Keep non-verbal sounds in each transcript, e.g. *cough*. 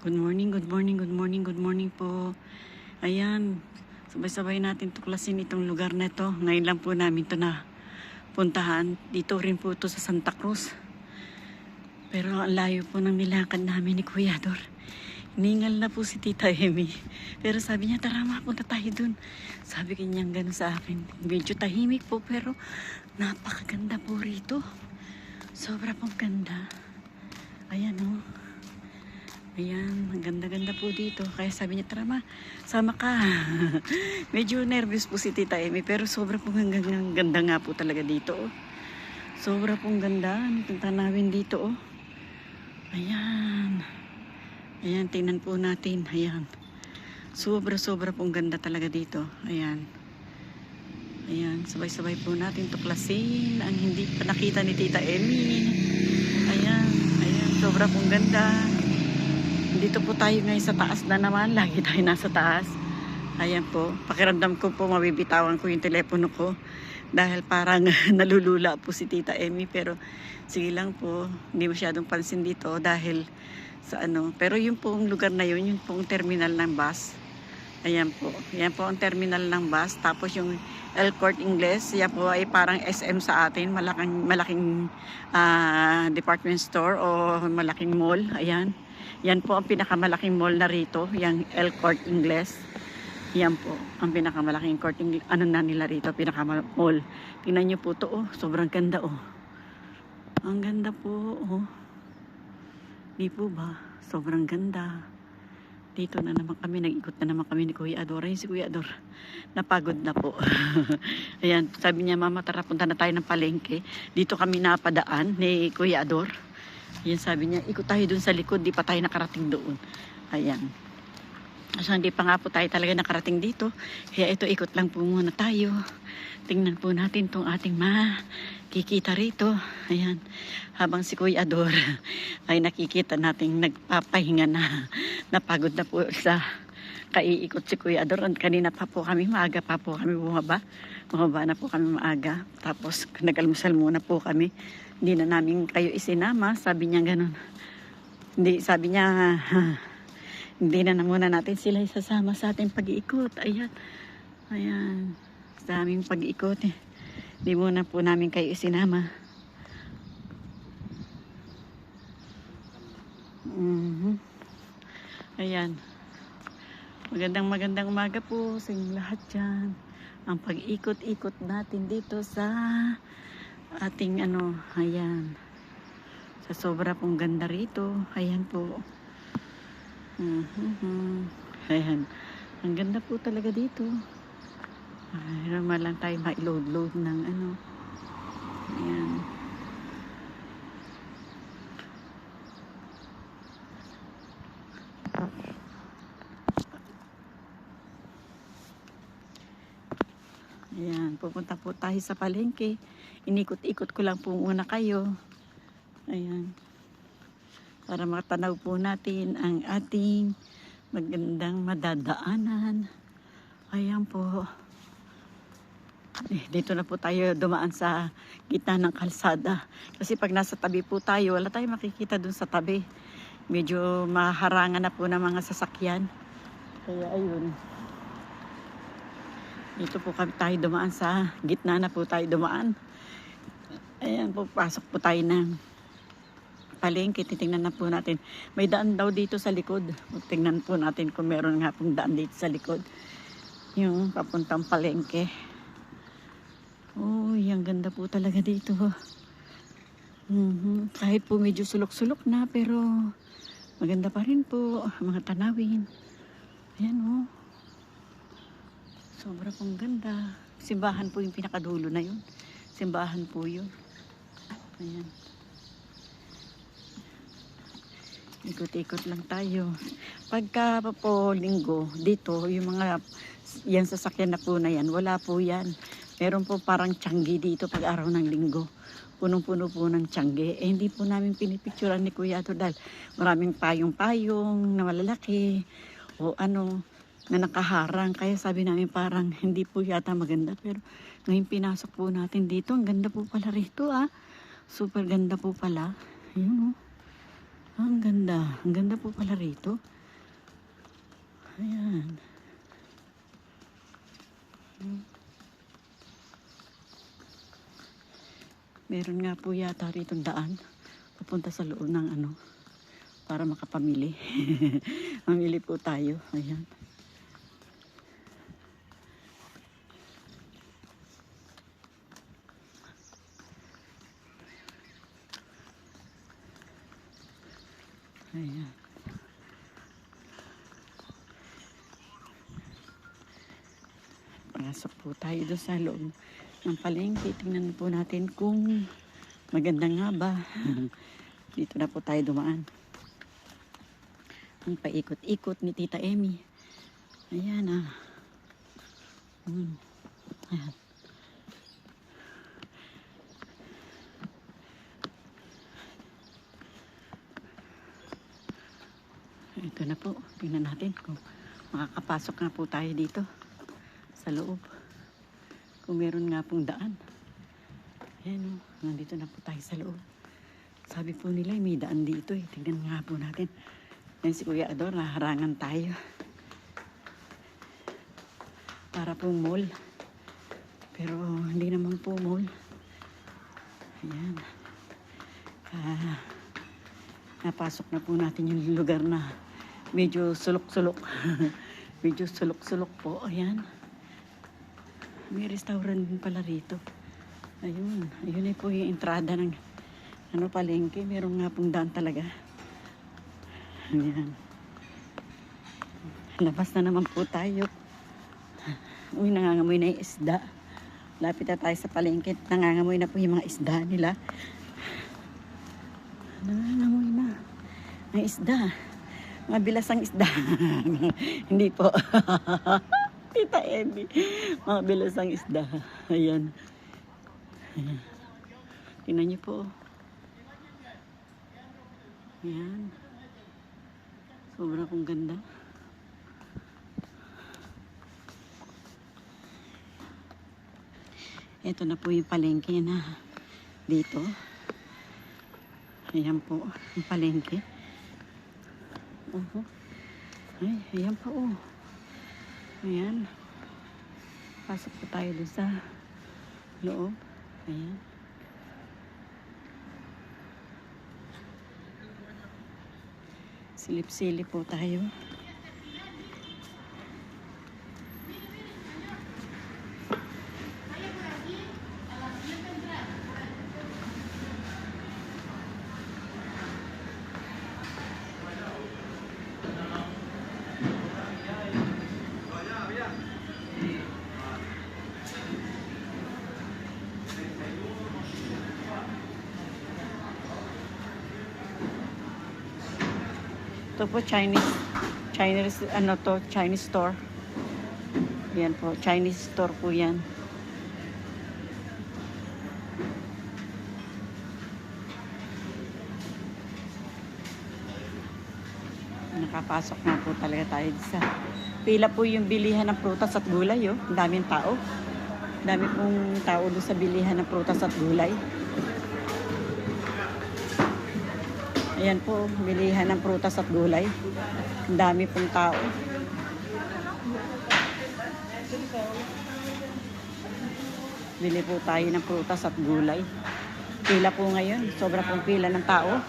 Good morning, good morning, good morning, good morning po. Ayan, sabay-sabay natin tuklasin itong lugar na ito. Ngayon lang po namin ito na puntahan. Dito rin po ito sa Santa Cruz. Pero ang layo po ng nilakad namin ni Kuya Dor. Ningal na po si Tita Emi. Pero sabi niya, tara mapunta tayo dun. Sabi kanya gano'n sa akin. Medyo tahimik po pero napakaganda po rito. Sobra pong ganda. Ayan oh. Ayan, ang ganda-ganda po dito. Kaya sabi niya, tara ma, sama ka. *laughs* Medyo nervous po si Tita Amy, pero sobra pong hanggang ang ganda nga po talaga dito. Oh. Sobra pong ganda. Itong tanawin dito. Oh. Ayan. Ayan, tingnan po natin. Ayan. Sobra-sobra pong ganda talaga dito. Ayan. Ayan, sabay-sabay po natin tuklasin ang hindi pa nakita ni Tita Amy. Ayan, ayan, sobra pong ganda. Dito po tayo ngayon sa taas na naman. *laughs* Lagi tayo nasa taas. Ayan po. Pakiramdam ko po mabibitawan ko yung telepono ko. Dahil parang *laughs* nalulula po si Tita Emmy. Pero sige lang po. Hindi masyadong pansin dito dahil sa ano. Pero yung pong lugar na yun, yung pong terminal ng bus. Ayan po. Ayan po ang terminal ng bus. Tapos yung El Court Ingles, yan po ay parang SM sa atin. Malaking, malaking ah, department store o malaking mall. Ayan. Yan po ang pinakamalaking mall na rito, yung El Court Ingles. Yan po, ang pinakamalaking court Ingles. Ano na nila rito, pinakamall. Tingnan niyo po to, oh. Sobrang ganda, oh. Ang ganda po, oh. Di po ba? Sobrang ganda. Dito na naman kami, nag-ikot na naman kami ni Kuya Ador. Ayun si Kuya Ador, napagod na po. *laughs* Ayan, sabi niya, Mama, tara, punta na tayo ng palengke. Dito kami napadaan ni Kuya Ador. Yan sabi niya, ikot tayo dun sa likod, di pa tayo nakarating doon. Ayan. So, hindi pa nga po tayo talaga nakarating dito. Kaya ito, ikot lang po muna tayo. Tingnan po natin tong ating makikita rito. Ayan. Habang si Kuya Ador *laughs* ay nakikita nating nagpapahinga na. Napagod na po sa kaiikot si Kuya Ador. And Kanina pa po kami, maaga pa po kami bumaba. Bumaba na po kami maaga. Tapos nag-almusal muna po kami. Hindi na namin kayo isinama. Sabi niya ganun. Hindi, sabi niya, hindi na, na muna natin sila isasama sa ating pag-iikot. Ayan. Ayan. Sa aming pag-iikot eh. Hindi muna po namin kayo isinama. Mhm. Ayan. Magandang magandang umaga po sa lahat dyan. Ang pag-ikot-ikot natin dito sa ating ano, ayan. Sa sobra pong ganda rito. Ayan po. Mhm. Ayan. Ang ganda po talaga dito. Ay, naman lang tayo ma-load-load ng ano. Ayan. Ayan, pupunta po tayo sa palengke. Inikot-ikot ko lang po muna kayo. Ayan. Para makatanaw po natin ang ating magandang madadaanan. Ayan po. Eh, dito na po tayo dumaan sa gitna ng kalsada. Kasi pag nasa tabi po tayo, wala tayong makikita dun sa tabi. Medyo maharangan na po ng mga sasakyan. Kaya ayun. Dito po kami tayo dumaan sa gitna na po tayo dumaan. Ayan po, pasok po tayo ng palengke. Titingnan na po natin. May daan daw dito sa likod. Tingnan po natin kung meron nga pong daan dito sa likod. Yung papuntang palengke. Uy, ang ganda po talaga dito. Mhm. Kahit po medyo sulok-sulok na, pero maganda pa rin po mga tanawin. Ayan oh. Sobra pong ganda. Simbahan po yung pinakadulo na yun. Simbahan po yun. Ayan. Ikot-ikot lang tayo. Pagka pa po linggo, dito, yung mga yan sasakyan na po na yan, wala po yan. Meron po parang tiyanggi dito pag araw ng linggo. Punong-puno po ng tiyanggi. Eh, hindi po namin pinipicturean ni Kuya to dahil maraming payong-payong na malalaki o ano na nakaharang. Kaya sabi namin parang hindi po yata maganda. Pero ngayon pinasok po natin dito. Ang ganda po pala rito ah. Super ganda po pala. Ayun oh. Ang ganda. Ang ganda po pala rito. Ayan. Meron nga po yata rito daan. Papunta sa loob ng ano. Para makapamili. *laughs* Mamili po tayo. Ayan. Ayan. Pasok po tayo doon sa loob ng palengke. Tingnan po natin kung maganda nga ba. Dito na po tayo dumaan. Ang paikot-ikot ni Tita Emmy. Ayan ah. Hmm. Ayan. Ito na po. Tingnan natin kung makakapasok nga po tayo dito sa loob. Kung meron nga pong daan. Ayan o, nandito na po tayo sa loob. Sabi po nila may daan dito eh. Tingnan nga po natin. Yan si Kuya Ador, naharangan tayo. Para po mall. Pero hindi naman po mall. Ayan. Ah, napasok na po natin yung lugar na medyo sulok-sulok. *laughs* medyo sulok-sulok po. Ayan. May restaurant din pala rito. Ayun. Ayun ay po yung entrada ng ano palengke. Meron nga pong daan talaga. Ayan. Labas na naman po tayo. Uy, nangangamoy na yung isda. Lapit na tayo sa palengke. Nangangamoy na po yung mga isda nila. Nangangamoy na. Ang isda. Mabilas ang isda. *laughs* Hindi po. *laughs* Tita Emmy. Mabilas ang isda. Ayan. Ayan. Tingnan niyo po. Ayan. Sobra kong ganda. Ito na po yung palengke na dito. Ayan po, yung palengke. Oho. Ay, ayan pa oh. Ayan. Pasok po tayo doon sa loob. Ayan. Silip-silip po tayo. Ito po Chinese Chinese ano to Chinese store. Yan po, Chinese store po 'yan. Nakapasok na po talaga tayo sa pila po yung bilihan ng prutas at gulay, oh. Daming tao. Dami pong tao doon sa bilihan ng prutas at gulay. Ayan po, bilihan ng prutas at gulay. Ang dami pong tao. Bili po tayo ng prutas at gulay. Pila po ngayon. Sobra pong pila ng tao.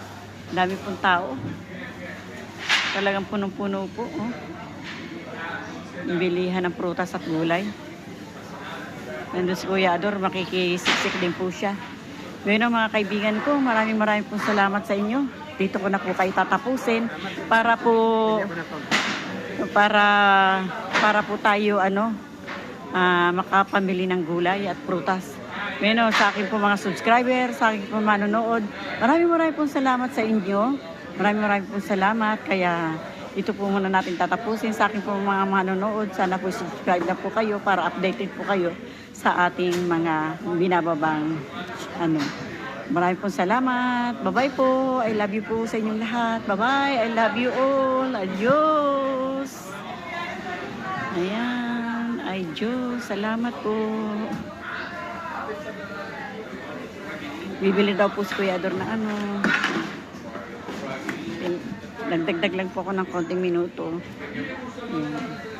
Ang dami pong tao. Talagang punong-puno po. Oh. Bilihan ng prutas at gulay. Nandun si Kuya Ador, makikisiksik din po siya. Ngayon mga kaibigan ko, maraming maraming pong salamat sa inyo. Dito ko na po kayo tatapusin para po para para po tayo ano ah, makapamili ng gulay at prutas. Ngayon sa akin po mga subscriber, sa akin po manonood, maraming maraming pong salamat sa inyo. Maraming maraming pong salamat. Kaya ito po muna natin tatapusin sa akin po mga manonood. Sana po subscribe na po kayo para updated po kayo sa ating mga binababang ano. Maraming pong salamat. Bye-bye po. I love you po sa inyong lahat. Bye-bye. I love you all. Adios. Ayan. Ay Diyos. Salamat po. Bibili daw po si Kuya Ador na ano. Nagdagdag lang po ako ng konting minuto. Ayan.